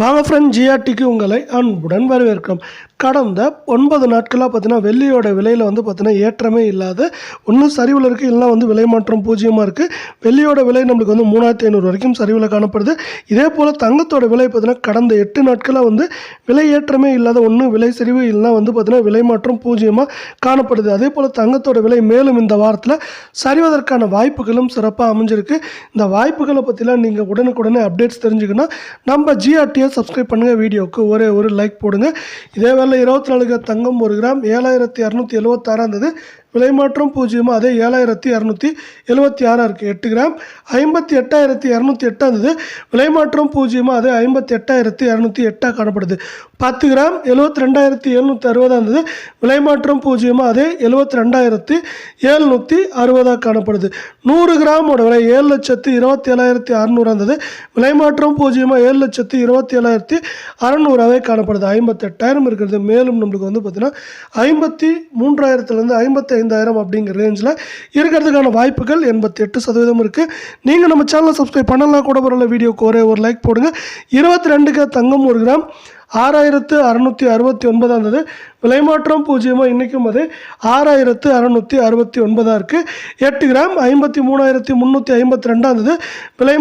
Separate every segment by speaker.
Speaker 1: வாங்க ஃப்ரெண்ட் ஜிஆர்டிக்கு உங்களை அன்புடன் வரவேற்கிறோம். கடந்த ஒன்பது நாட்களாக பார்த்தீங்கன்னா வெள்ளியோட விலையில் வந்து பார்த்தீங்கன்னா ஏற்றமே இல்லாத ஒன்றும் சரிவில் இருக்குது இல்லைனா வந்து விலை மாற்றம் பூஜ்ஜியமாக இருக்குது வெள்ளியோட விலை நம்மளுக்கு வந்து மூணாயிரத்தி ஐநூறு வரைக்கும் சரிவில் காணப்படுது. இதே போல் தங்கத்தோட விலை பார்த்தீங்கன்னா கடந்த எட்டு நாட்களாக வந்து விலை ஏற்றமே இல்லாத ஒன்றும் விலை சரிவு இல்லைனா வந்து பார்த்தீங்கன்னா விலை மாற்றம் பூஜ்ஜியமாக காணப்படுது. அதே போல் தங்கத்தோட விலை மேலும் இந்த வாரத்தில் சரிவதற்கான வாய்ப்புகளும் சிறப்பாக அமைஞ்சிருக்கு. இந்த வாய்ப்புகளை பற்றிலாம் நீங்கள் உடனுக்குடனே அப்டேட்ஸ் தெரிஞ்சுக்கணும். நம்ம வீடியோ சப்ஸ்கிரைப் பண்ணுங்கள் வீடியோவுக்கு ஒரே ஒரு லைக் போடுங்க. இதே வேலை இருபத்தி நாலு தங்கம் ஒரு கிராம் ஏழாயிரத்தி இரநூத்தி எழுபத்தாறாம் இருந்தது விலை மாற்றம் பூஜ்ஜியமாக அதே ஏழாயிரத்தி இரநூத்தி எழுபத்தி ஆறாக இருக்குது எட்டு கிராம். ஐம்பத்தி எட்டாயிரத்தி இரநூத்தி எட்டாக இருந்தது விலை மாற்றம் பூஜ்ஜியமாக அதே ஐம்பத்தி எட்டாயிரத்தி இரநூத்தி எட்டாக காணப்படுது. பத்து கிராம் எழுபத்தி ரெண்டாயிரத்தி எழுநூற்றி அறுபதாக இருந்தது விலை மாற்றம் பூஜ்ஜியமாக அதே எழுபத்தி ரெண்டாயிரத்தி எழுநூற்றி அறுபதாக காணப்படுது. நூறு கிராமோட விலை ஏழு லட்சத்து இருபத்தி ஏழாயிரத்தி அறநூறு இருந்தது விலை மாற்றம் பூஜ்ஜியமாக ஏழு லட்சத்து இருபத்தி ஏழாயிரத்தி அறநூறாவே காணப்படுது. ஐம்பத்தெட்டாயிரம் இருக்கிறது. மேலும் நம்மளுக்கு வந்து பார்த்திங்கன்னா ஐம்பத்தி மூன்றாயிரத்துலேருந்து ஐம்பத்தி ஐந்தாயிரம் அப்படிங்கிற ரேஞ்சில் இருக்கிறதுக்கான வாய்ப்புகள் எண்பத்தி எட்டு சதவீதம் இருக்குது நீங்கள் நம்ம சேனலை சப்ஸ்கிரைப் பண்ணலாம் கூட பரவாயில்ல. வீடியோக்கு ஒரே ஒரு லைக் போடுங்க. இருபத்தி ரெண்டுக்கு தங்கம் ஒரு கிராம். ஆறாயிரத்து அறநூற்றி அறுபத்தி ஒன்பதாம் தேதி விலைமாற்றம் பூஜ்ஜியமாக இன்றைக்கும் அது ஆறாயிரத்து அறநூற்றி அறுபத்தி ஒன்பதாக இருக்குது எட்டு கிராம் ஐம்பத்தி மூணாயிரத்தி முந்நூற்றி ஐம்பத்தி ரெண்டாக இருந்தது விலை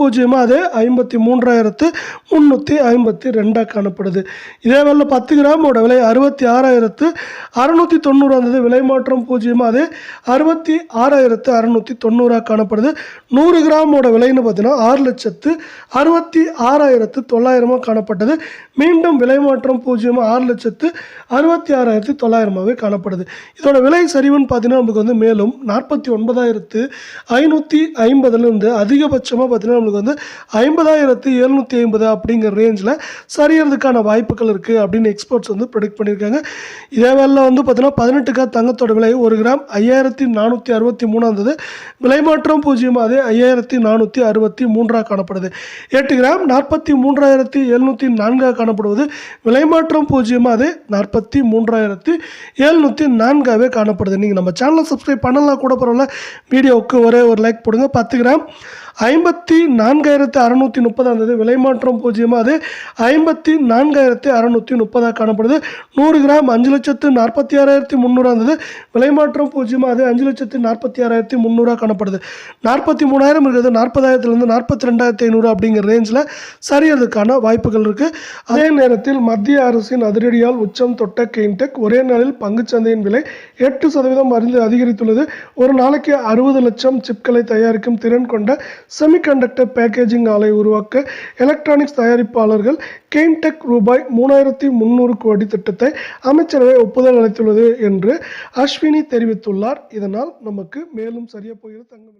Speaker 1: பூஜ்ஜியமாக அது ஐம்பத்தி மூன்றாயிரத்து முந்நூற்றி ஐம்பத்தி ரெண்டாக காணப்படுது. இதே வேலை பத்து கிராமோட விலை அறுபத்தி ஆறாயிரத்து அறநூற்றி தொண்ணூறு இருந்தது விலைமாற்றம் பூஜ்ஜியமாக அது அறுபத்தி ஆறாயிரத்து அறநூற்றி தொண்ணூறாக காணப்படுது. நூறு கிராமோட விலைன்னு பார்த்தீங்கன்னா ஆறு லட்சத்து அறுபத்தி ஆறாயிரத்து தொள்ளாயிரமாக காணப்பட்டது. மீண்டும் விலை மாற்றம் பூஜ்ஜியமாக ஆறு லட்சத்து அறுபத்தி ஆறாயிரத்தி தொள்ளாயிரமாகவே காணப்படுது. இதோட விலை சரிவுன்னு பார்த்தீங்கன்னா நமக்கு வந்து மேலும் நாற்பத்தி ஒன்பதாயிரத்து ஐநூற்றி ஐம்பதுலேருந்து அதிகபட்சமாக பார்த்தீங்கன்னா நமக்கு வந்து ஐம்பதாயிரத்து எழுநூற்றி ஐம்பது அப்படிங்கிற ரேஞ்சில் சரியறதுக்கான வாய்ப்புகள் இருக்குது அப்படின்னு எக்ஸ்பர்ட்ஸ் வந்து ப்ரொடிக்ட் பண்ணியிருக்காங்க. இதே வேலையில் வந்து பார்த்தீங்கன்னா பதினெட்டுக்கா தங்கத்தோட விலை ஒரு கிராம் ஐயாயிரத்தி நானூற்றி அறுபத்தி மூணாக விலை மாற்றம் பூஜ்ஜியமாக அது ஐயாயிரத்தி நானூற்றி அறுபத்தி மூன்றாக காணப்படுது. எட்டு கிராம் நாற்பத்தி மூன்றாயிரத்தி எழுநூற்றி நான்காக காணப்படுவது விலை மாற்றம் பூஜ்ஜியமாக அது நாற்பத்தி மூன்றாயிரத்தி எழுநூற்றி நான்காகவே காணப்படுது. நீங்கள் நம்ம சேனலை சப்ஸ்கிரைப் பண்ணலாம் கூட பரவாயில்ல. வீடியோவுக்கு ஒரே ஒரு லைக் போடுங்க. பத்து கிராம். ஐம்பத்தி நான்காயிரத்து அறநூற்றி முப்பதாக இருந்தது விலை மாற்றம் பூஜ்ஜியமாக அது ஐம்பத்தி நான்காயிரத்தி அறநூற்றி முப்பதாக காணப்படுது. நூறு கிராம் அஞ்சு லட்சத்து நாற்பத்தி ஆறாயிரத்தி முந்நூறாக இருந்தது விலை மாற்றம் பூஜ்ஜியமாக அது அஞ்சு லட்சத்து நாற்பத்தி ஆறாயிரத்தி முந்நூறாக காணப்படுது. நாற்பத்தி மூணாயிரம் இருக்கிறது. நாற்பதாயிரத்துலேருந்து நாற்பத்தி ரெண்டாயிரத்தி ஐநூறு அப்படிங்கிற ரேஞ்சில் சரியறதுக்கான வாய்ப்புகள் இருக்குது அதே நேரத்தில் மத்திய அரசின் அதிரடியால் உச்சம் தொட்ட கெயின்டெக் ஒரே நாளில் பங்குச்சந்தையின் விலை எட்டு சதவீதம் அறிந்து அதிகரித்துள்ளது. ஒரு நாளைக்கு அறுபது லட்சம் சிப்களை தயாரிக்கும் திறன் கொண்ட செமிகண்டக்டர் பேக்கேஜிங் ஆலை உருவாக்க எலக்ட்ரானிக்ஸ் தயாரிப்பாளர்கள் கெயின்டெக் ரூபாய் மூணாயிரத்தி முந்நூறு கோடி திட்டத்தை அமைச்சரவை ஒப்புதல் அளித்துள்ளது என்று அஸ்வினி தெரிவித்துள்ளார். இதனால் நமக்கு மேலும் சரியா போகிறது தங்கம்